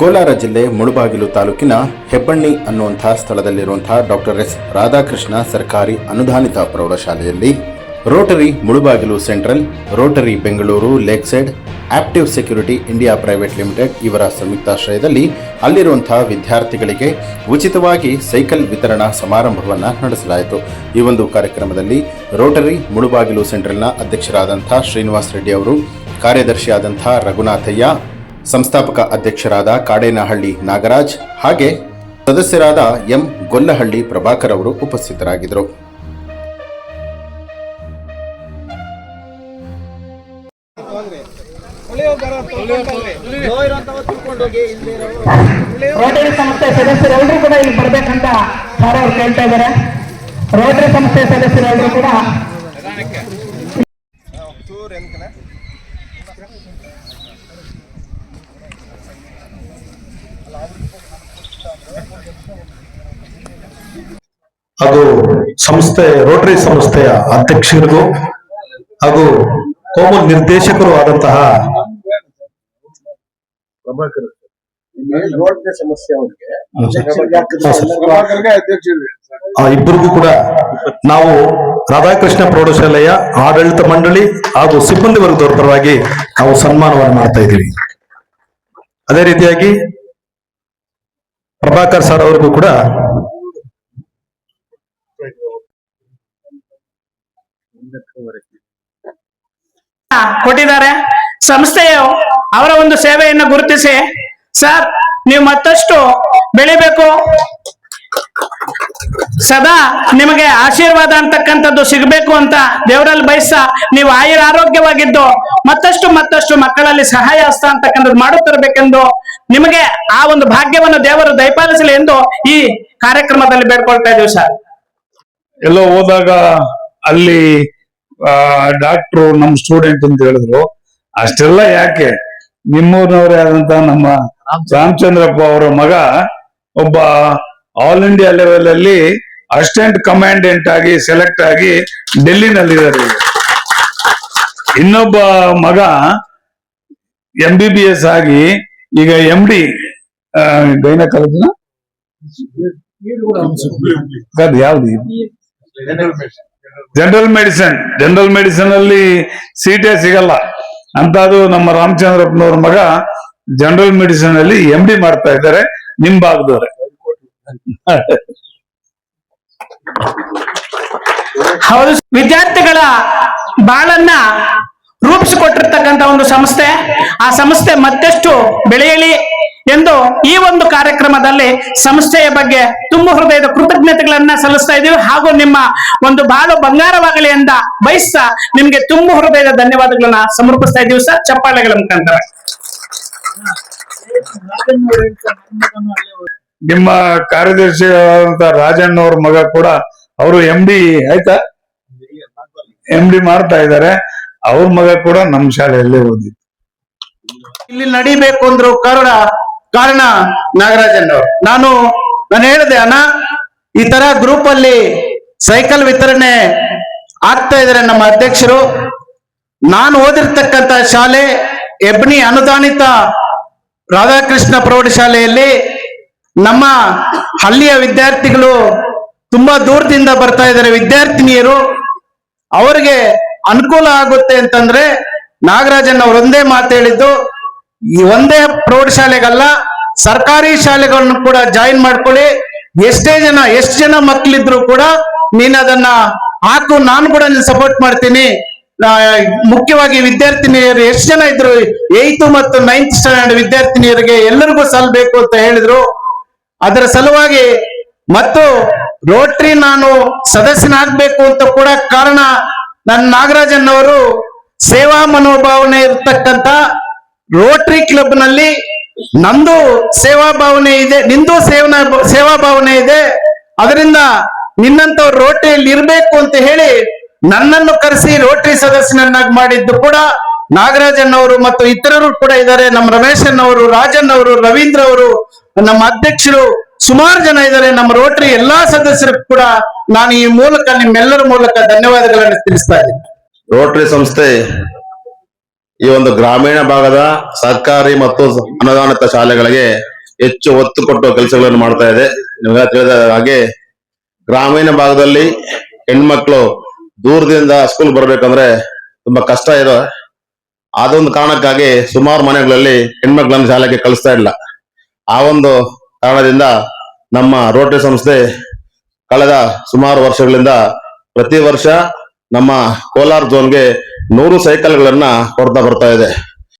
ಕೋಲಾರ ಜಿಲ್ಲೆ ಮುಳುಬಾಗಿಲು ತಾಲೂಕಿನ ಹೆಬ್ಬಣ್ಣಿ ಅನ್ನುವಂತಹ ಸ್ಥಳದಲ್ಲಿರುವಂತಹ ಡಾಕ್ಟರ್ ಎಸ್ ರಾಧಾಕೃಷ್ಣ ಸರ್ಕಾರಿ ಅನುದಾನಿತ ಪ್ರೌಢಶಾಲೆಯಲ್ಲಿ rotary Mulbagal central, rotary Bengaluru lake side active security India private limited ಇವರ ಸಂಯುಕ್ತಾಶ್ರಯದಲ್ಲಿ ಅಲ್ಲಿರುವಂತಹ ವಿದ್ಯಾರ್ಥಿಗಳಿಗೆ ಉಚಿತವಾಗಿ ಸೈಕಲ್ ವಿತರಣಾ ಸಮಾರಂಭವನ್ನು ನಡೆಸಲಾಯಿತು. ಈ ಒಂದು ಕಾರ್ಯಕ್ರಮದಲ್ಲಿ ರೋಟರಿ ಮುಳುಬಾಗಿಲು ಸೆಂಟ್ರಲ್ನ ಅಧ್ಯಕ್ಷರಾದಂಥ ಶ್ರೀನಿವಾಸ್ ರೆಡ್ಡಿ ಅವರು ಕಾರ್ಯದರ್ಶಿಯಾದಂಥ ರಘುನಾಥಯ್ಯ ಸಂಸ್ಥಾಪಕ ಅಧ್ಯಕ್ಷರಾದ ಕಾಡೇನಹಳ್ಳಿ ನಾಗರಾಜ್ ಹಾಗೆ ಸದಸ್ಯರಾದ ಎಂ ಗೊಲ್ಲಹಳ್ಳಿ ಪ್ರಭಾಕರ್ ಅವರು ಉಪಸ್ಥಿತರಾಗಿದ್ದರು. ರೋಟರಿ ಸಂಸ್ಥೆ ಸದಸ್ಯರೆಲ್ಲರೂ ಕೂಡ ಇಲ್ಲಿ ಬರ್ಬೇಕಂತ ಸರ್ ಅವ್ರು ಕೇಳ್ತಾ ಇದ್ದಾರೆ. ರೋಟರಿ ಸಂಸ್ಥೆ ಸದಸ್ಯರೆಲ್ಲರೂ ಕೂಡ ಹಾಗೂ ಸಂಸ್ಥೆ ರೋಟರಿ ಸಂಸ್ಥೆಯ ಅಧ್ಯಕ್ಷರಿಗೂ ಹಾಗೂ ಕೋಮು ನಿರ್ದೇಶಕರು ಆದಂತಹ ಇಬ್ಬರಿಗೂ ಕೂಡ ನಾವು ರಾಧಾಕೃಷ್ಣ ಪ್ರೌಢಶಾಲೆಯ ಆಡಳಿತ ಮಂಡಳಿ ಹಾಗೂ ಸಿಬ್ಬಂದಿ ವರ್ಗದವರ ಪರವಾಗಿ ನಾವು ಸನ್ಮಾನವನ್ನು ಮಾಡ್ತಾ ಇದ್ದೀವಿ. ಅದೇ ರೀತಿಯಾಗಿ ಪ್ರಭಾಕರ್ ಸರ್ ಅವ್ರಿಗೂ ಕೂಡ ಕೊಟ್ಟಿದ್ದಾರೆ. ಸಂಸ್ಥೆಯು ಅವರ ಒಂದು ಸೇವೆಯನ್ನು ಗುರುತಿಸಿ, ಸರ್, ನೀವು ಮತ್ತಷ್ಟು ಬೆಳಿಬೇಕು. ಸದಾ ನಿಮಗೆ ಆಶೀರ್ವಾದ ಅಂತಕ್ಕಂಥದ್ದು ಸಿಗಬೇಕು ಅಂತ ದೇವರಲ್ಲಿ ಬಯಸ ನೀವು ಆಯುರ್ ಆರೋಗ್ಯವಾಗಿದ್ದು ಮತ್ತಷ್ಟು ಮತ್ತಷ್ಟು ಮಕ್ಕಳಲ್ಲಿ ಸಹಾಯ ಹಸ್ತ ಅಂತಕ್ಕಂಥದ್ದು ಮಾಡುತ್ತಿರಬೇಕೆಂದು ನಿಮಗೆ ಆ ಒಂದು ಭಾಗ್ಯವನ್ನು ದೇವರು ದಯಪಾಲಿಸಲಿ ಎಂದು ಈ ಕಾರ್ಯಕ್ರಮದಲ್ಲಿ ಬೇಡ್ಕೊಳ್ತಾ ಇದ್ದೀವಿ ಸರ್. ಎಲ್ಲೋ ಹೋದಾಗ ಅಲ್ಲಿ ಡಾಕ್ಟ್ರು ನಮ್ ಸ್ಟೂಡೆಂಟ್ ಅಂತ ಹೇಳಿದ್ರು. ಅಷ್ಟೆಲ್ಲ ಯಾಕೆ? ನಿಮ್ಮೂರಿನವರೇ ಆದಂತ ನಮ್ಮ ರಾಮಚಂದ್ರಪ್ಪ ಅವರ ಮಗ ಒಬ್ಬ ಆಲ್ ಇಂಡಿಯಾ ಲೆವೆಲ್ ಅಲ್ಲಿ ಅಸಿಸ್ಟೆಂಟ್ ಕಮಾಂಡೆಂಟ್ ಆಗಿ ಸೆಲೆಕ್ಟ್ ಆಗಿ ಡೆಲ್ಲಿನಲ್ಲಿದ್ದಾರೆ. ಇನ್ನೊಬ್ಬ ಮಗ ಎಂ ಬಿ ಬಿ ಎಸ್ ಆಗಿ ಈಗ ಎಂ ಡಿ ಗೈನ ಕಾಲೇಜಿನ? ಯಾವ್ದು ಜನರಲ್ ಮೆಡಿಸಿನ್ ಜನರಲ್ ಮೆಡಿಸಿನ್ ಅಲ್ಲಿ ಸೀಟೇ ಸಿಗಲ್ಲ. ಅಂತದು ನಮ್ಮ ರಾಮಚಂದ್ರಪ್ಪನವ್ರ ಮಗ ಜನರಲ್ ಮೆಡಿಸಿನ್ ಅಲ್ಲಿ ಎಂ ಡಿ ಮಾಡ್ತಾ ಇದ್ದಾರೆ. ನಿಮ್ ಭಾಗದವ್ರೆ ಹೌದು. ವಿದ್ಯಾರ್ಥಿಗಳ ಬಾಳನ್ನ ರೂಪಿಸಿಕೊಟ್ಟಿರ್ತಕ್ಕಂಥ ಒಂದು ಸಂಸ್ಥೆ. ಆ ಸಂಸ್ಥೆ ಮತ್ತಷ್ಟು ಬೆಳೆಯಲಿ ಎಂದು ಈ ಒಂದು ಕಾರ್ಯಕ್ರಮದಲ್ಲಿ ಸಂಸ್ಥೆಯ ಬಗ್ಗೆ ತುಂಬ ಹೃದಯದ ಕೃತಜ್ಞತೆಗಳನ್ನ ಸಲ್ಲಿಸ್ತಾ ಇದ್ದೀವಿ. ಹಾಗೂ ನಿಮ್ಮ ಒಂದು ಬಾಳು ಬಂಗಾರವಾಗಲಿ ಎಂದ ಬಯಸ್ತಾ ನಿಮ್ಗೆ ತುಂಬ ಹೃದಯದ ಧನ್ಯವಾದಗಳನ್ನ ಸಮರ್ಪಿಸ್ತಾ ಇದ್ದೀವಿ ಸರ್. ಚಪ್ಪಾಳೆಗಳ ಮುಖಾಂತರ. ನಿಮ್ಮ ಕಾರ್ಯದರ್ಶಿ ಆದಂತ ರಾಜಣ್ಣ ಅವ್ರ ಮಗ ಕೂಡ, ಅವರು ಎಂ ಡಿ ಆಯ್ತಾ? ಎಂ ಡಿ ಮಾಡ್ತಾ ಇದ್ದಾರೆ. ಅವ್ರ ಮಗ ಕೂಡ ನಮ್ಮ ಶಾಲೆಯಲ್ಲೇ ಓದಿದ್ರು ಇಲ್ಲಿ ನಡಿಬೇಕು ಅಂದ್ರು ಕಾರಣ ಕಾರಣ ನಾಗರಾಜನ್ ನಾನು ನಾನು ಹೇಳಿದೆ, ಅಣ್ಣ, ಈ ತರ ಗ್ರೂಪ್ ಅಲ್ಲಿ ಸೈಕಲ್ ವಿತರಣೆ ಆಗ್ತಾ ಇದಾರೆ ನಮ್ಮ ಅಧ್ಯಕ್ಷರು. ನಾನು ಓದಿರ್ತಕ್ಕಂತ ಶಾಲೆ ಎಬ್ನಿ ಅನುದಾನಿತ ರಾಧಾಕೃಷ್ಣ ಪ್ರೌಢಶಾಲೆಯಲ್ಲಿ ನಮ್ಮ ಹಳ್ಳಿಯ ವಿದ್ಯಾರ್ಥಿಗಳು ತುಂಬಾ ದೂರದಿಂದ ಬರ್ತಾ ಇದ್ದಾರೆ ವಿದ್ಯಾರ್ಥಿನಿಯರು, ಅವರಿಗೆ ಅನುಕೂಲ ಆಗುತ್ತೆ ಅಂತಂದ್ರೆ ನಾಗರಾಜನ್ ಅವ್ರ ಒಂದೇ ಮಾತು ಹೇಳಿದ್ದು, ಈ ಒಂದೇ ಪ್ರೌಢಶಾಲೆಗಲ್ಲ ಸರ್ಕಾರಿ ಶಾಲೆಗಳನ್ನು ಕೂಡ ಜಾಯಿನ್ ಮಾಡ್ಕೊಳ್ಳಿ. ಎಷ್ಟೇ ಜನ, ಎಷ್ಟು ಜನ ಮಕ್ಕಳಿದ್ರು ಕೂಡ ನೀನ್ ಅದನ್ನ ಹಾಕು, ನಾನು ಕೂಡ ಸಪೋರ್ಟ್ ಮಾಡ್ತೀನಿ. ಮುಖ್ಯವಾಗಿ ವಿದ್ಯಾರ್ಥಿನಿಯರು ಎಷ್ಟು ಜನ ಇದ್ರು ಏಯ್ತ್ ಮತ್ತು ನೈನ್ತ್ ಸ್ಟ್ಯಾಂಡರ್ಡ್ ವಿದ್ಯಾರ್ಥಿನಿಯರಿಗೆ ಎಲ್ಲರಿಗೂ ಸಲ್ಬೇಕು ಅಂತ ಹೇಳಿದ್ರು. ಅದರ ಸಲುವಾಗಿ ಮತ್ತು ರೋಟ್ರಿ ನಾನು ಸದಸ್ಯನಾಗ್ಬೇಕು ಅಂತ ಕೂಡ ಕಾರಣ ನನ್ನ ನಾಗರಾಜನ್ ಅವರು ಸೇವಾ ಮನೋಭಾವನೆ ಇರತಕ್ಕಂತ ರೋಟರಿ ಕ್ಲಬ್ನಲ್ಲಿ ನಂದು ಸೇವಾ ಭಾವನೆ ಇದೆ, ನಿಂದು ಸೇವನಾ ಸೇವಾ ಭಾವನೆ ಇದೆ. ಅದರಿಂದ ನಿನ್ನಂತವ್ರು ರೋಟರಿಯಲ್ಲಿ ಇರಬೇಕು ಅಂತ ಹೇಳಿ ನನ್ನನ್ನು ಕರೆಸಿ ರೋಟರಿ ಸದಸ್ಯನನ್ನಾಗಿ ಮಾಡಿದ್ದು ಕೂಡ ನಾಗರಾಜನ್ ಅವರು ಮತ್ತು ಇತರರು ಕೂಡ ಇದ್ದಾರೆ. ನಮ್ಮ ರಮೇಶನ್ ಅವರು ರಾಜನ್ ಅವರು, ರವೀಂದ್ರ ಅವರು, ನಮ್ಮ ಅಧ್ಯಕ್ಷರು ಸುಮಾರು ಜನ ಇದ್ದಾರೆ. ನಮ್ಮ ರೋಟರಿ ಎಲ್ಲಾ ಸದಸ್ಯರು ಕೂಡ ನಾನು ಈ ಮೂಲಕ ನಿಮ್ಮೆಲ್ಲರ ಮೂಲಕ ಧನ್ಯವಾದಗಳನ್ನು ತಿಳಿಸ್ತಾ ಇದ್ದೀನಿ. ರೋಟರಿ ಸಂಸ್ಥೆ ಈ ಒಂದು ಗ್ರಾಮೀಣ ಭಾಗದ ಸರ್ಕಾರಿ ಮತ್ತು ಅನುದಾನಿತ ಶಾಲೆಗಳಿಗೆ ಹೆಚ್ಚು ಒತ್ತು ಕೊಟ್ಟು ಕೆಲಸಗಳನ್ನು ಮಾಡ್ತಾ ಇದೆ. ನಿಮಗೆ ತಿಳಿದ ಹಾಗೆ ಗ್ರಾಮೀಣ ಭಾಗದಲ್ಲಿ ಹೆಣ್ಮಕ್ಳು ದೂರದಿಂದ ಸ್ಕೂಲ್ ಬರಬೇಕಂದ್ರೆ ತುಂಬಾ ಕಷ್ಟ ಇರೋ ಅದೊಂದು ಕಾರಣಕ್ಕಾಗಿ ಸುಮಾರು ಮನೆಗಳಲ್ಲಿ ಹೆಣ್ಮಕ್ಳನ್ನು ಶಾಲೆಗೆ ಕಳಿಸ್ತಾ ಇಲ್ಲ. ಆ ಒಂದು ಕಾರಣದಿಂದ ನಮ್ಮ ರೋಟರಿ ಸಂಸ್ಥೆ ಕಳೆದ ಸುಮಾರು ವರ್ಷಗಳಿಂದ ಪ್ರತಿ ವರ್ಷ ನಮ್ಮ ಕೋಲಾರ ಝೋನ್ಗೆ ನೂರು ಸೈಕಲ್ಗಳನ್ನ ಕೊಡ್ತಾ ಬರ್ತಾ ಇದೆ.